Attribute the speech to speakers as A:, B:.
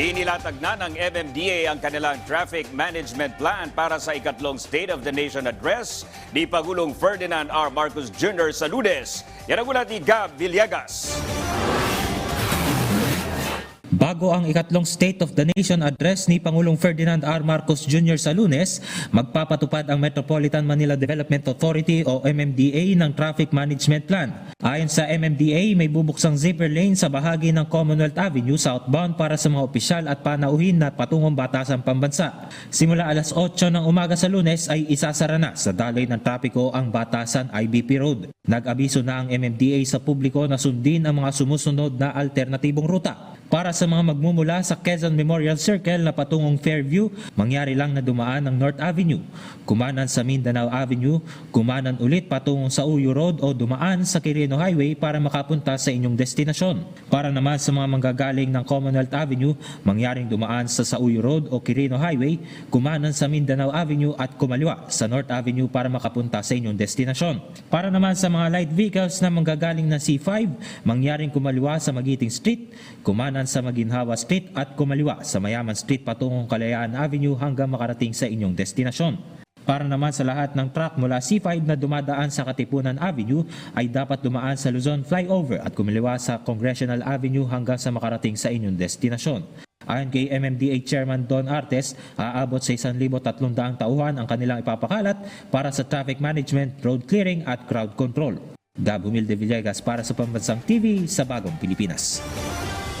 A: Inilatag na ng MMDA ang kanilang traffic management plan para sa ikatlong State of the Nation Address ni Pagulong Ferdinand R. Marcos Jr. sa lunes. Yan ang ulat ni Gab Villegas.
B: Bago ang ikatlong State of the Nation address ni Pangulong Ferdinand R. Marcos Jr. sa lunes, magpapatupad ang Metropolitan Manila Development Authority o MMDA ng Traffic Management Plan. Ayon sa MMDA, may bubuksang zipper lane sa bahagi ng Commonwealth Avenue southbound para sa mga opisyal at panauhin na patungong batasang pambansa. Simula alas 8 ng umaga sa lunes ay isasara na sa daloy ng trapiko ang batasan IBP Road. Nag-abiso na ang MMDA sa publiko na sundin ang mga sumusunod na alternatibong ruta. Para sa mga magmumula sa Quezon Memorial Circle na patungong Fairview, mangyari lang na dumaan ng North Avenue, kumanan sa Mindanao Avenue, kumanan ulit patungong sa Uyo Road o dumaan sa Quirino Highway para makapunta sa inyong destinasyon. Para naman sa mga manggagaling ng Commonwealth Avenue, mangyaring dumaan sa Sauyo Road o Quirino Highway, kumanan sa Mindanao Avenue at kumaliwa sa North Avenue para makapunta sa inyong destinasyon. Para naman sa mga light vehicles na manggagaling ng C5, mangyaring kumaliwa sa Magiting Street, kumanan sa Maginhawa Street at kumaliwa sa Mayaman Street patungong Kalayaan Avenue hanggang makarating sa inyong destinasyon. Para naman sa lahat ng truck mula C5 na dumadaan sa Katipunan Avenue ay dapat dumaan sa Luzon Flyover at kumaliwa sa Congressional Avenue hanggang sa makarating sa inyong destinasyon. Ayon kay MMDA Chairman Don Artes, aabot sa 1,300 tauhan ang kanilang ipapakalat para sa traffic management, road clearing at crowd control. Gab Humilde Villegas para sa Pambansang TV sa Bagong Pilipinas.